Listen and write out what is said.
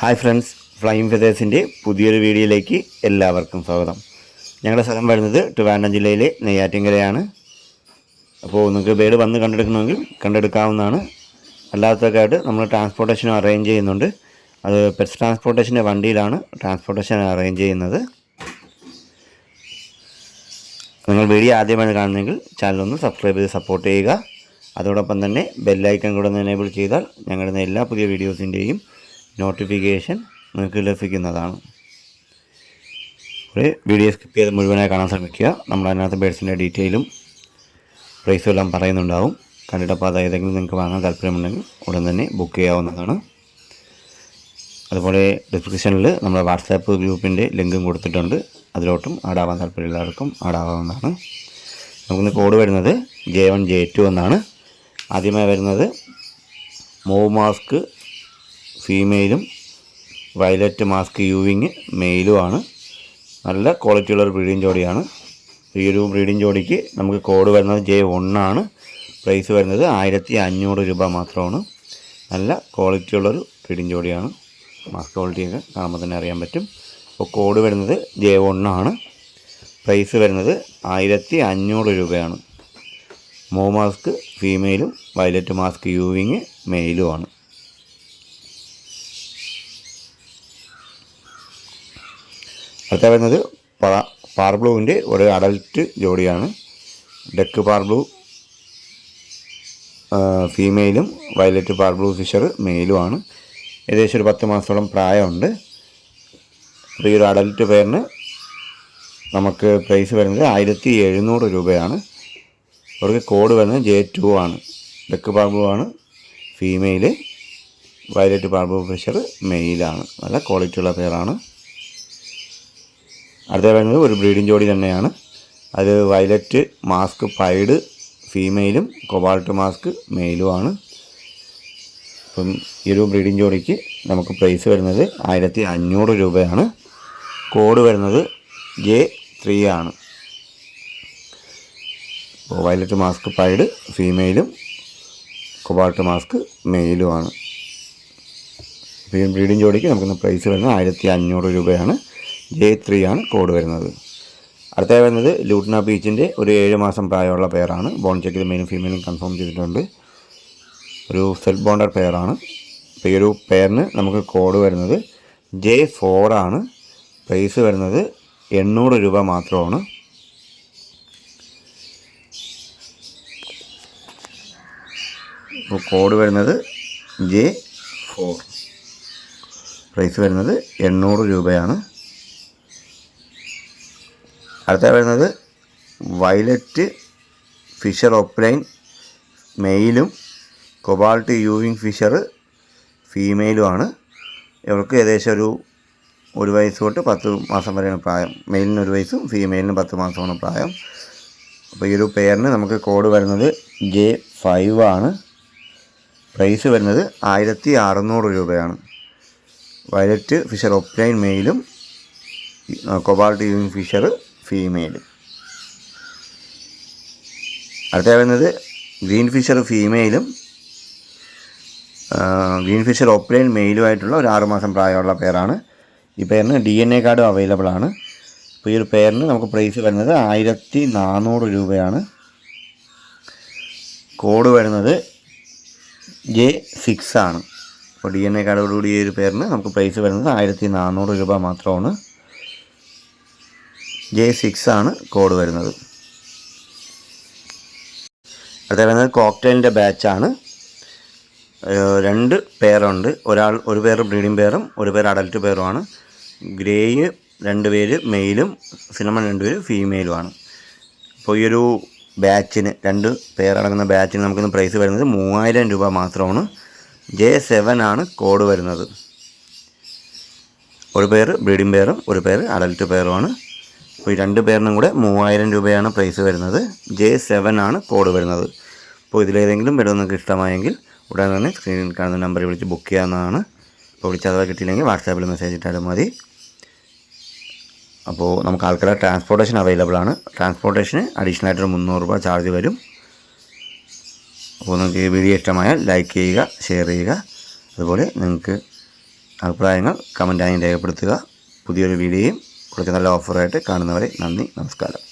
Hi friends flame ഫെതേഴ്സിന്റെ പുതിയൊരു വീഡിയോയിലേക്ക് എല്ലാവർക്കും സ്വാഗതം. ഞങ്ങളുടെ സ്ഥലം വരുന്നത് ട്രിവാൻഡ്രം ജില്ലയിലെ നെയ്യാറ്റിൻകരയാണ്. അപ്പോൾ നിങ്ങൾക്ക് ബേഡ് വന്ന് കണ്ടെടുക്കണമെങ്കിൽ കണ്ടെടുക്കാവുന്നതാണ്. അല്ലാത്തതൊക്കെ ആയിട്ട് നമ്മൾ ട്രാൻസ്പോർട്ടേഷനും അറേഞ്ച് ചെയ്യുന്നുണ്ട്. അത് പെറ്റ്സ് ട്രാൻസ്പോർട്ടേഷന്റെ വണ്ടിയിലാണ് ട്രാൻസ്പോർട്ടേഷൻ അറേഞ്ച് ചെയ്യുന്നത്. നിങ്ങൾ വീഡിയോ ആദ്യമായി കാണുന്നെങ്കിൽ ചാനലൊന്ന് സബ്സ്ക്രൈബ് ചെയ്ത് സപ്പോർട്ട് ചെയ്യുക. അതോടൊപ്പം തന്നെ ബെല്ലൈക്കൺ കൂടെ ഒന്ന് എനേബിൾ ചെയ്താൽ ഞങ്ങളുടെ എല്ലാ പുതിയ വീഡിയോസിന്റെയും നോട്ടിഫിക്കേഷൻ നിങ്ങൾക്ക് ലഭിക്കുന്നതാണ്. ഒരു വീഡിയോ സ്കിപ്പ് ചെയ്ത് മുഴുവനായി കാണാൻ ശ്രമിക്കുക. നമ്മൾ അതിനകത്ത് ബേഡ്സിന്റെ ഡീറ്റെയിലും പ്രൈസും എല്ലാം പറയുന്നുണ്ടാവും കണ്ടിട്ടപ്പോൾ അത് ഏതെങ്കിലും നിങ്ങൾക്ക് വാങ്ങാൻ താല്പര്യമുണ്ടെങ്കിൽ ഉടൻ തന്നെ ബുക്ക് ചെയ്യാവുന്നതാണ്. അതുപോലെ ഡിസ്ക്രിപ്ഷനിൽ നമ്മുടെ വാട്സാപ്പ് ഗ്രൂപ്പിന്റെ ലിങ്കും കൊടുത്തിട്ടുണ്ട്. അതിലോട്ടും ആടാവാൻ താല്പര്യമുള്ളവർക്കും ആടാവാവുന്നതാണ് നമുക്കിന്ന് കോഡ് വരുന്നത് ജെ വൺ ജെ ടു എന്നാണ്. ആദ്യമായി വരുന്നത് മൂവ് മാസ്ക് ഫീമെയിലും വയലറ്റ് മാസ്ക് യൂവിങ് മെയിലുമാണ് നല്ല ക്വാളിറ്റിയുള്ള ഒരു ബ്രീഡിംഗ് ജോഡിയാണ്. ഈ ഒരു ബ്രീഡിംഗ് ജോഡിക്ക് നമുക്ക് കോഡ് വരുന്നത് ജെ ആണ്. പ്രൈസ് വരുന്നത് ആയിരത്തി അഞ്ഞൂറ് രൂപ മാത്രമാണ്. നല്ല ക്വാളിറ്റിയുള്ളൊരു ബ്രീഡിംഗ് ജോഡിയാണ്. മാസ്ക് ക്വാളിറ്റിയൊക്കെ കാണുമ്പോൾ തന്നെ അറിയാൻ പറ്റും. അപ്പോൾ കോഡ് വരുന്നത് ജെ ആണ്. പ്രൈസ് വരുന്നത് ആയിരത്തി അഞ്ഞൂറ് രൂപയാണ് മോ മാസ്ക് ഫീമെയിലും വയലറ്റ് മാസ്ക് യൂവിങ് മെയിലുമാണ് അടുത്ത വരുന്നത് പാർബ്ലൂവിന്റെ ഒരു അഡൽട്ട് ജോഡിയാണ്. ഡെക്ക് പാർബ്ലൂ ഫീമെയിലും വയലറ്റ് പാർബ്ലൂ ഫിഷർ മെയിലുമാണ്. ഏകദേശം ഒരു പത്ത് മാസത്തോളം പ്രായമുണ്ട്. അപ്പോൾ ഈ ഒരു അഡൽട്ട് പേരിന് നമുക്ക് പ്രൈസ് വരുന്നത് ആയിരത്തി എഴുന്നൂറ് രൂപയാണ്. അവർക്ക് കോഡ് വരുന്നത് ജെ ടു ആണ്. ഡെക്ക് പാർബ്ലൂ ആണ് ഫീമെയിൽ വയലറ്റ് പാർബ്ലൂ ഫിഷർ മെയിലാണ്. നല്ല ക്വാളിറ്റിയുള്ള പേരാണ്. അടുത്ത വരുന്നത് ഒരു ബ്രീഡിംഗ് ജോഡി തന്നെയാണ്. അത് വയലറ്റ് മാസ്ക് പൈഡ് ഫീമെയിലും കൊബാൾട്ട് മാസ്ക് മെയിലുമാണ് അപ്പം ഈ ഒരു ബ്രീഡിംഗ് ജോഡിക്ക് നമുക്ക് പ്രൈസ് വരുന്നത് ആയിരത്തി അഞ്ഞൂറ് രൂപയാണ്. കോഡ് വരുന്നത് ജെ ത്രീ ആണ്. വയലറ്റ് മാസ്ക് പൈഡ് ഫീമെയിലും കൊബാൾട്ട് മാസ്ക് മെയിലുമാണ് ബ്രീഡിംഗ് ജോഡിക്ക് നമുക്കിന്ന് പ്രൈസ് വരുന്നത് ആയിരത്തി അഞ്ഞൂറ് രൂപയാണ്. ജെ ത്രീ ആണ് കോഡ് വരുന്നത്. അടുത്ത വരുന്നത് ലൂട്ട്ന ബീച്ചിന്റെ ഒരു ഏഴ് മാസം പ്രായമുള്ള പെയറാണ് ബോൺ ചെക്ക് ചെയ്ത് മെയിനും ഫീമെയിലും കൺഫേം ചെയ്തിട്ടുണ്ട്. ഒരു സെൽഫ് ബോണ്ടർ പെയറാണ് അപ്പോൾ ഈ ഒരു പെയറിന് നമുക്ക് കോഡ് വരുന്നത് ജെ ഫോറാണ് പ്രൈസ് വരുന്നത് എണ്ണൂറ് രൂപ മാത്രമാണ്. കോഡ് വരുന്നത് ജെ ഫോർ പ്രൈസ് വരുന്നത് എണ്ണൂറ് രൂപയാണ്. അടുത്ത വരുന്നത് വയലറ്റ് ഫിഷർ ഓപ്ലൈൻ മെയിലും കൊബാൾട്ട് യൂവിങ് ഫിഷർ ഫീമെയിലുമാണ്. ഇവർക്ക് ഏകദേശം ഒരു ഒരു വയസ്സ് തൊട്ട് പത്ത് മാസം വരെയാണ് പ്രായം. മെയിലിന് ഒരു വയസ്സും ഫീമെയിലിന് പത്ത് മാസമാണ് പ്രായം. അപ്പോൾ ഈ ഒരു പെയറിന് നമുക്ക് കോഡ് വരുന്നത് ജെ ഫൈവ് ആണ്. പ്രൈസ് വരുന്നത് ആയിരത്തി അറുന്നൂറ് രൂപയാണ്. വയലറ്റ് ഫിഷർ ഒപ്ലൈൻ മെയിലും കൊബാൾട്ട് യൂവിങ് ഫിഷർ ഫീമെയിലും അടുത്ത വരുന്നത് ഗ്രീൻ ഫിഷർ ഫീമെയിലും ഗ്രീൻ ഫിഷർ ഓപ്ലൈൻ മെയിലുമായിട്ടുള്ള ഒരു ആറുമാസം പ്രായമുള്ള പേരാണ് ഈ പേരിന് ഡി എൻ എ കാർഡും അവൈലബിൾ ആണ്. അപ്പോൾ ഈ ഒരു പേരിന് നമുക്ക് പ്രൈസ് വരുന്നത് ആയിരത്തി നാനൂറ് രൂപയാണ്. കോഡ് വരുന്നത് ജെ സിക്സ് ആണ്. അപ്പോൾ ഡി എൻ എ കാർഡോടുകൂടി ഈ ഒരു പേരിന് നമുക്ക് പ്രൈസ് വരുന്നത് ആയിരത്തി നാനൂറ് രൂപ മാത്രമാണ്. ജെ സിക്സ് ആണ് കോഡ് വരുന്നത്. അടുത്ത വരുന്നത് കോക്ടെയിലിന്റെ ബാച്ചാണ് രണ്ട് പേരുണ്ട്. ഒരാൾ ഒരു പേര് ബ്രീഡിംഗ് പേരും ഒരു പേര് അഡൽട്ട് പേരുമാണ് ഗ്രേയ് രണ്ട് പേര് മെയിലും സിനമൺ രണ്ട് പേര് ഫീമെയിലുമാണ് അപ്പോൾ ഈ ഒരു ബാച്ചിന് രണ്ട് പേരടങ്ങുന്ന ബാച്ചിന് നമുക്കിന്ന് പ്രൈസ് വരുന്നത് മൂവായിരം രൂപ മാത്രമാണ്. ജെ സെവൻ ആണ് കോഡ് വരുന്നത്. ഒരു പേര് ബ്രീഡിംഗ് പേരും ഒരു പേര് അഡൽട്ട് പേരുമാണ് അപ്പോൾ ഈ രണ്ട് പേരിനും കൂടെ മൂവായിരം രൂപയാണ് പ്രൈസ് വരുന്നത്. ജെ സെവൻ ആണ് കോഡ് വരുന്നത്. അപ്പോൾ ഇതിലേതെങ്കിലും വേറെ നിങ്ങൾക്ക് ഇഷ്ടമായെങ്കിൽ ഉടൻ തന്നെ സ്ക്രീനിൽ കാണുന്ന നമ്പറിൽ വിളിച്ച് ബുക്ക് ചെയ്യാവുന്നതാണ്. അപ്പോൾ വിളിച്ച് അഥവാ കിട്ടിയില്ലെങ്കിൽ വാട്സാപ്പിൽ മെസ്സേജ് ഇട്ടാലും മതി. അപ്പോൾ നമുക്ക് ആൾക്കാരെ ട്രാൻസ്പോർട്ടേഷൻ അവൈലബിൾ ആണ്. ട്രാൻസ്പോർട്ടേഷന് അഡീഷണൽ ആയിട്ടൊരു മുന്നൂറ് രൂപ ചാർജ് വരും. അപ്പോൾ നിങ്ങൾക്ക് ഈ വീഡിയോ ഇഷ്ടമായാൽ ലൈക്ക് ചെയ്യുക ഷെയർ ചെയ്യുക. അതുപോലെ നിങ്ങൾക്ക് അഭിപ്രായങ്ങൾ കമന്റായി രേഖപ്പെടുത്തുക. പുതിയൊരു വീഡിയോയും കുറച്ച് നല്ല ഓഫറായിട്ട് കാണുന്നവരെ നന്ദി നമസ്കാരം.